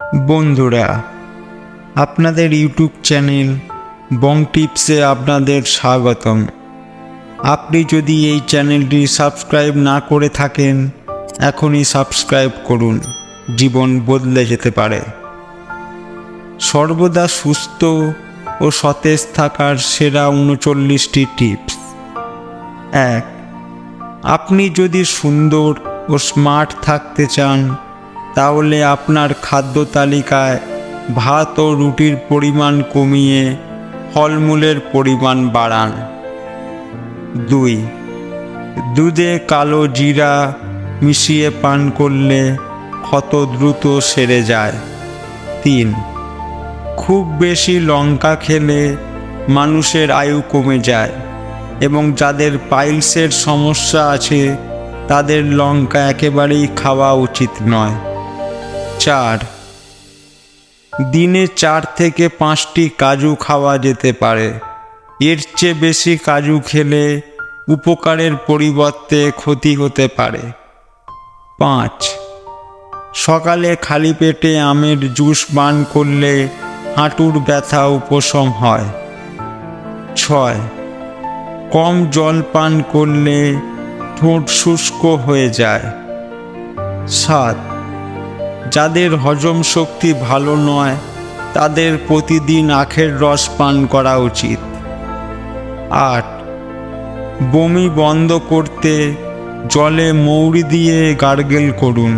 বন্ধুরা, আপনাদের YouTube channel বং টিপসে আপনাদের স্বাগতম। আপনি যদি এই চ্যানেলটি সাবস্ক্রাইব না করে থাকেন, এখনই সাবস্ক্রাইব করুন, জীবন বদলে যেতে পারে। সর্বদা সুস্থ ও সতেজ থাকার সেরা উনচল্লিশটি টিপস। এক, আপনি যদি সুন্দর ও স্মার্ট থাকতে চান তাহলে আপনার খাদ্য তালিকায় ভাত ও রুটির পরিমাণ কমিয়ে ফলমূলের পরিমাণ বাড়ান। দুই, দুধে কালো জিরা মিশিয়ে পান করলে ক্ষত দ্রুত সেরে যায়। তিন, খুব বেশি লঙ্কা খেলে মানুষের আয়ু কমে যায় এবং যাদের পাইলসের সমস্যা আছে তাদের লঙ্কা একেবারেই খাওয়া উচিত নয়। চার। দিনে চার থেকে পাঁচটি কাজু খাওয়া যেতে পারে। এর চেয়ে বেশি কাজু খেলে উপকারের পরিবর্তে ক্ষতি হতে পারে। পাঁচ। সকালে খালি পেটে আমের জুস পান করলে হাঁটুর ব্যথা উপশম হয়। ছয়। কম জল পান করলে ঠোঁট শুষ্ক হয়ে যায়। সাত। যাদের হজম শক্তি ভালো নয়, তাদের প্রতিদিন আখের রস পান করা উচিত। আট, বমি বন্ধ করতে জলে মৌরি দিয়ে গার্গেল করুন,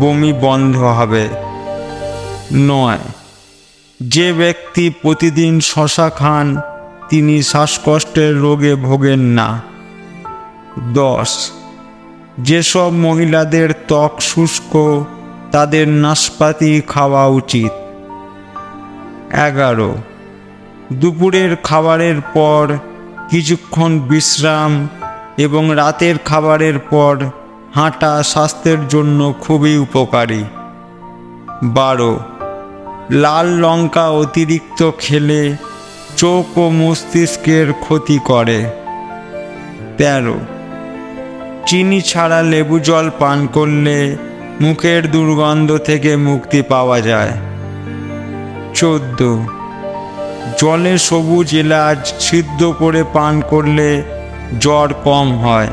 বমি বন্ধ হবে। নয়, যে ব্যক্তি প্রতিদিন শশা খান, তিনি শ্বাসকষ্টের রোগে ভোগেন না। দশ, যেসব মহিলাদের ত্বক শুষ্ক তাদের নাশপাতি খাওয়া উচিত। এগারো। দুপুরের খাবারের পর কিছুক্ষণ বিশ্রাম এবং রাতের খাবারের পর হাঁটা স্বাস্থ্যের জন্য খুবই উপকারী। বারো। লাল লঙ্কা অতিরিক্ত খেলে চোখ ও মস্তিষ্কের ক্ষতি করে। তেরো। চিনি ছাড়া লেবু জল পান করলে মুখের দুর্গন্ধ থেকে মুক্তি পাওয়া যায়। চোদ্দ। জলে সবুজ এলাচ সিদ্ধ করে পান করলে জ্বর কম হয়।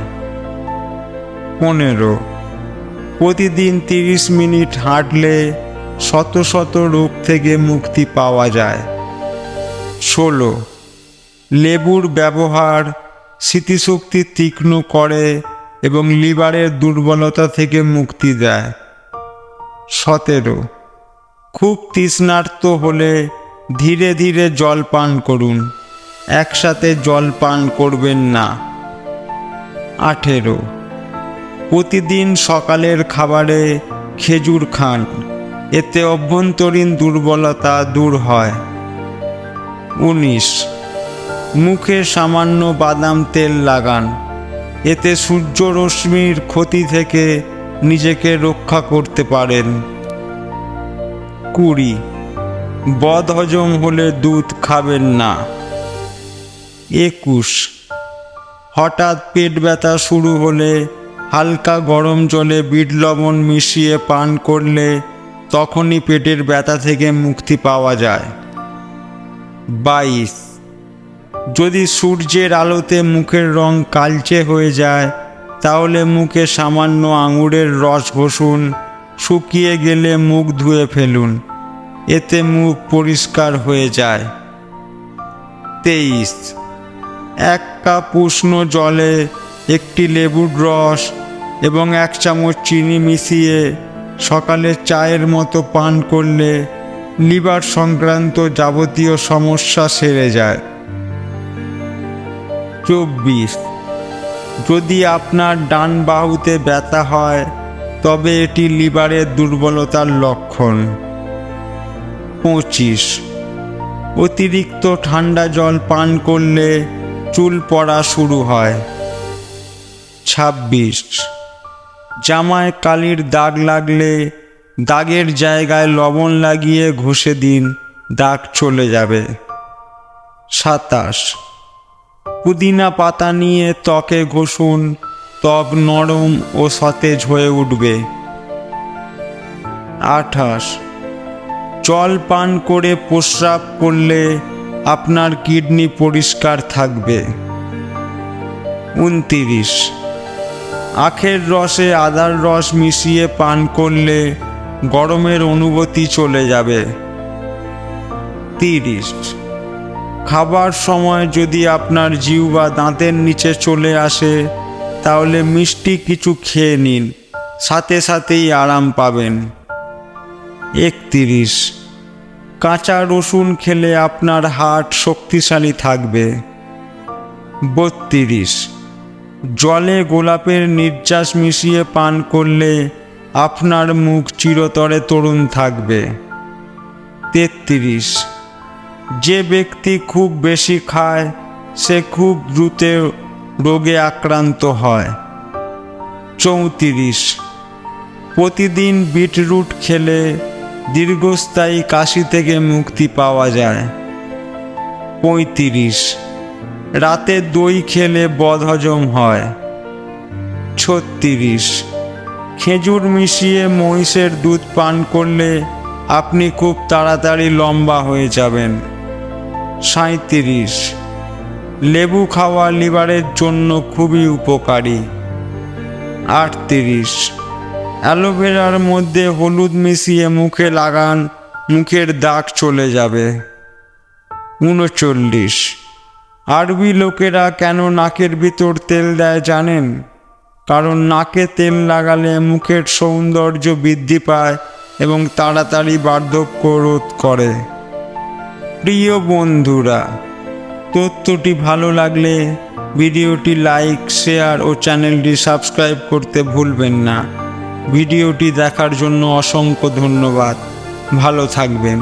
পনেরো। প্রতিদিন তিরিশ মিনিট হাঁটলে শত শত রোগ থেকে মুক্তি পাওয়া যায়। ষোলো। লেবুর ব্যবহার স্মৃতিশক্তি তীক্ষ্ণ করে এবং লিভারের দুর্বলতা থেকে মুক্তি দেয়। সতেরো, খুব তৃষ্ণার্ত হলে ধীরে ধীরে জল পান করুন। একসাথে জল পান করবেন না। আঠেরো, প্রতিদিন সকালের খাবারে খেজুর খান। এতে অভ্যন্তরীণ দুর্বলতা দূর হয়। উনিশ, মুখে সামান্য বাদাম তেল লাগান। এতে সূর্যরশ্মির ক্ষতি থেকে নিজেকে রক্ষা করতে পারেন। কুড়ি বদহজম হলে দুধ খাবেন না। একুশ, হঠাৎ পেট ব্যথা শুরু হলে হালকা গরম জলে বিট লবণ মিশিয়ে পান করলে তখনই পেটের ব্যথা থেকে মুক্তি পাওয়া যায়। বাইশ যদি সূর্যের আলোতে মুখের রং কালচে হয়ে যায়, তাহলে মুখে সামান্য আঙুরের রস ঘষুন, শুকিয়ে গেলে মুখ ধুয়ে ফেলুন, এতে মুখ পরিষ্কার হয়ে যায়। তেইশ, এক কাপ উষ্ণ জলে একটি লেবুর রস এবং এক চামচ চিনি মিশিয়ে সকালে চায়ের মতো পান করলে লিভার সংক্রান্ত যাবতীয় সমস্যা সেরে যায়। চব্বিশ। যদি আপনার ডান বাহুতে ব্যথা হয়, তবে এটি লিভারের দুর্বলতার লক্ষণ। পঁচিশ। অতিরিক্ত ঠান্ডা জল পান করলে চুল পড়া শুরু হয়। ছাব্বিশ। জামায় কালির দাগ লাগলে দাগের জায়গায় লবণ লাগিয়ে ঘষে দিন, দাগ চলে যাবে। সাতাশ। পুদিনা পাতা নিয়ে ত্বকে ঘষুন, ত্বক নরম ও সতেজ হয়ে উঠবে। আঠাশ। জল পান করে প্রস্রাব করলে আপনার কিডনি পরিষ্কার থাকবে। উনতিরিশ। আখের রসে আদার রস মিশিয়ে পান করলে গরমের অনুভূতি চলে যাবে। তিরিশ। খাবার সময় যদি আপনার জিউ বা দাঁতের নিচে চলে আসে, তাহলে মিষ্টি কিছু খেয়ে নিন, সাথে সাথেই আরাম পাবেন। একতিরিশ, কাঁচা রসুন খেলে আপনার হার্ট শক্তিশালী থাকবে। বত্রিশ, জলে গোলাপের নির্যাস মিশিয়ে পান করলে আপনার মুখ চিরতরে তরুণ থাকবে। তেত্রিশ যে ব্যক্তি খুব বেশি খায়, সে খুব দ্রুত রোগে আক্রান্ত হয়। চৌত্রিশ। প্রতিদিন বিটরুট খেলে দীর্ঘস্থায়ী কাশি থেকে মুক্তি পাওয়া যায়। পঁয়ত্রিশ। রাতে দই খেলে বদহজম হয়। ছত্রিশ। খেজুর মিশিয়ে মহিষের দুধ পান করলে আপনি খুব তাড়াতাড়ি লম্বা হয়ে যাবেন। সাঁত্রিশ লেবু খাওয়া লিভারের জন্য খুবই উপকারী। আটত্রিশ। অ্যালোভেরার মধ্যে হলুদ মিশিয়ে মুখে লাগান, মুখের দাগ চলে যাবে। উনচল্লিশ। আরবি লোকেরা কেন নাকের ভিতর তেল দেয় জানেন? কারণ নাকে তেল লাগালে মুখের সৌন্দর্য বৃদ্ধি পায় এবং তাড়াতাড়ি বার্ধক্য রোধ করে। প্রিয় বন্ধুরা, তথ্যটি ভালো লাগলে ভিডিওটি লাইক, শেয়ার ও চ্যানেলটি সাবস্ক্রাইব করতে ভুলবেন না। ভিডিওটি দেখার জন্য অসংখ্য ধন্যবাদ। ভালো থাকবেন।